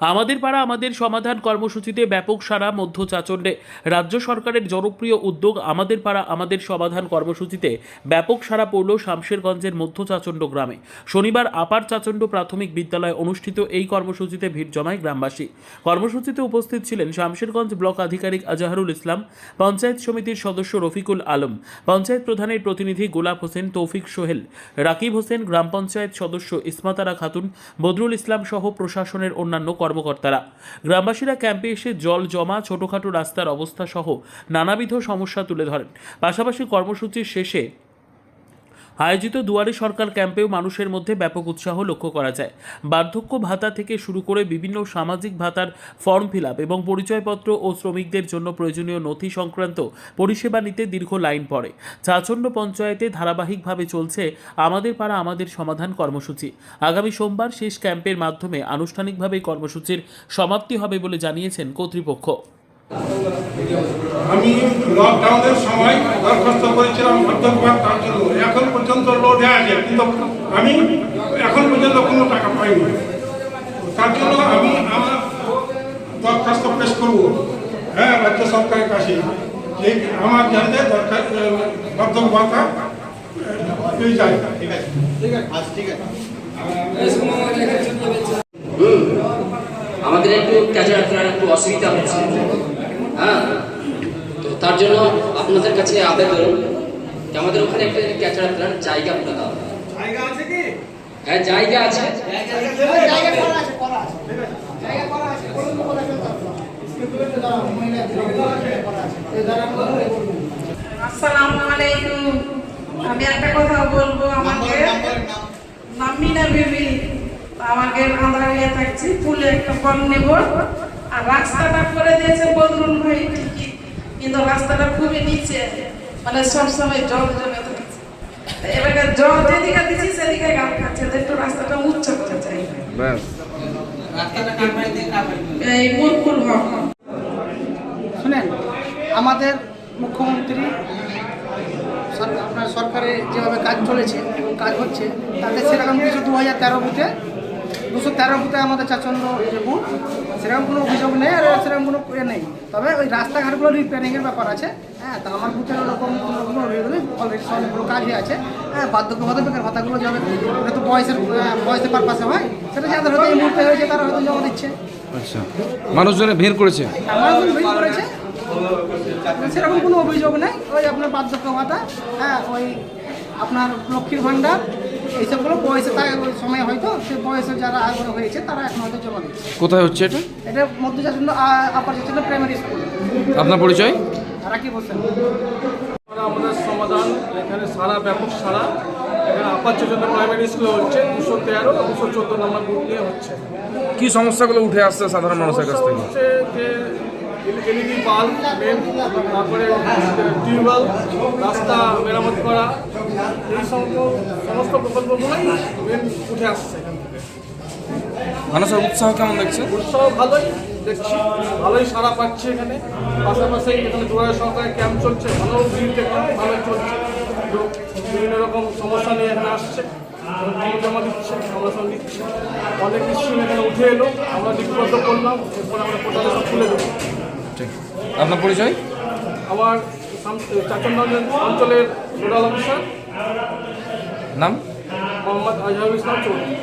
আমাদের পাড়া, আমাদের সমাধান কর্মসূচিতে ব্যাপক সারা মধ্য চাচণ্ডে রাজ্য সরকারের জনপ্রিয় উদ্যোগ আমাদের পাড়া, আমাদের সমাধান কর্মসূচিতে ব্যাপক সারা পড়ল শামশেরগঞ্জের মধ্য চাচণ্ড গ্রামে। শনিবার আপার চাচণ্ড প্রাথমিক বিদ্যালয়ে অনুষ্ঠিত এই কর্মসূচিতে ভিড় জমায় গ্রামবাসী। কর্মসূচিতে উপস্থিত ছিলেন শামশেরগঞ্জ ব্লক আধিকারিক আজাহারুল ইসলাম, পঞ্চায়েত সমিতির সদস্য রফিকুল আলম, পঞ্চায়েত প্রধানের প্রতিনিধি গোলাপ হোসেন, তৌফিক সোহেল, রাকিব হোসেন, গ্রাম পঞ্চায়েত সদস্য ইসমাতারা খাতুন, বদরুল ইসলাম সহ প্রশাসনের অন্যান্য কর্মকর্তারা। গ্রামবাসীরা ক্যাম্পে এসে জল জমা, ছোটখাটো রাস্তার অবস্থা সহ নানাবিধ সমস্যা তুলে ধরেন। পাশাপাশি কর্মসূচির শেষে আয়োজিত দুয়ারে সরকার ক্যাম্পেও মানুষের মধ্যে ব্যাপক উৎসাহ লক্ষ্য করা যায়। বার্ধক্য ভাতা থেকে শুরু করে বিভিন্ন সামাজিক ভাতার ফর্ম ফিল এবং পরিচয়পত্র ও শ্রমিকদের জন্য প্রয়োজনীয় নথি সংক্রান্ত পরিষেবা নিতে দীর্ঘ লাইন পড়ে। চাচণ্ড পঞ্চায়েতে ধারাবাহিকভাবে চলছে আমাদের পাড়া আমাদের সমাধান কর্মসূচি। আগামী সোমবার শেষ ক্যাম্পের মাধ্যমে আনুষ্ঠানিকভাবে কর্মসূচির সমাপ্তি হবে বলে জানিয়েছেন কর্তৃপক্ষ। আমি লকডাউনের সময় দরখাস্ত করেছিলাম এখন পর্যন্ত লোড আছে কিন্তু আমি এখন পর্যন্ত কোনো টাকা পাইনি। তার জন্য আমি আমার দরখাস্ত পেশ করব। হ্যাঁ রাজ্য সরকারের কাছে। যে আমার যাতে দরকার বার্ধক্য ভাতা পেয়ে যায় হুম। আমাদের একটু ক্যাচার করার একটু অসুবিধা হচ্ছে। হ্যাঁ। তো তার জন্য আপনাদের কাছে আবেদন। যে আমাদের ওখানে একটা ক্যাচার করার জায়গা করে দাও। জায়গা আছে কি? হ্যাঁ জায়গা আছে। জায়গা করা আছে করা আছে। জায়গা করা আছে কোনো কোনো করা আসসালামু আলাইকুম। আমি একটা কথা বলব আমাকে। নামিনা বেবি? আমাকে আন্ধারিয়া থাকছি ফুলে একটা ফল নেব। আর রাস্তাটা করে দিয়েছে বদরুল ভাই ঠিকই কিন্তু রাস্তাটা খুবই নিচে। মানে সবসময় জল জমে থাকছে এবারে জল যেদিকে দিচ্ছি সেদিকে গাল খাচ্ছে। একটু রাস্তাটা উচ্চ করে চাই। এই মুরকুল হক শুনেন আমাদের মুখ্যমন্ত্রী আপনার সরকারে যেভাবে কাজ চলেছে এবং কাজ হচ্ছে তাতে সেরকম কিছু দু হাজার তেরো বুথে দুশো তেরো বুথে আমাদের চাচন্দ যে বুথ সেরকম কোনো অভিযোগ নেই আর সেরকম কোনো ইয়ে নেই। তবে ওই রাস্তাঘাটগুলো রিপেয়ারিংয়ের ব্যাপার আছে। হ্যাঁ তা আমার ওরকম কোনো অলরেডি অনেকগুলো কাজই আছে। হ্যাঁ বার্ধক্য ভাতা বেকার ভাতাগুলো যাবে ওটা তো বয়সের আহ, বয়সের পারপাসে হয় সেটা যাদের হয়তো এই মুহূর্তে হয়েছে তারা হয়তো জমা দিচ্ছে। আচ্ছা। মানুষজনে ভিড় করেছে? ভিড় করেছে। সেরকম কোনো অভিযোগ নেই ওই আপনার বার্ধক্য ভাতা হ্যাঁ ওই আপনার লক্ষ্মীর ভাণ্ডার এইসবগুলো বয়সে তাই সময় হয়তো সে বয়সে যারা আগ্রহ হয়েছে তারা এখন হয়তো জমা দিচ্ছে। কোথায় হচ্ছে এটা? এটা মধ্যচাচন্দ আপার প্রাইমারি স্কুল। আপনার পরিচয়? তারা কি বলছেন? আমাদের সমাধান এখানে সারা ব্যাপক সারা। এখানে আপার জন্য প্রাইমারি স্কুলে হচ্ছে দুশো তেরো দুশো চোদ্দ নম্বর বুথ নিয়ে হচ্ছে। কি সমস্যাগুলো উঠে আসছে সাধারণ মানুষের কাছ থেকে? হচ্ছে যে এলইডি বাল্ব মেন তারপরে টিউবওয়েল রাস্তা মেরামত করা এই সমস্ত সমস্ত প্রকল্পগুলোই মেন উঠে আসছে। থেকে মানুষের উৎসাহ কেমন দেখছে? উৎসাহ ভালোই দেখছি ভালোই সারা পাচ্ছে এখানে। পাশাপাশি এখানে দুয়ারে সরকারের ক্যাম্প চলছে ভালো ভিড় ভালোই চলছে। বিভিন্ন রকম সমস্যা নিয়ে এখানে আসছে। জমি জমা দিচ্ছে আমরা সব দিচ্ছি। অনেক এখানে উঠে এলো আমরা লিপিবদ্ধ করলাম এরপর আমরা পোর্টালে সব দেবো। ঠিক। আপনার পরিচয়? আমার অঞ্চলের নোডাল অফিসার। নাম? মোহাম্মদ আজহারুল ইসলাম চৌধুরী।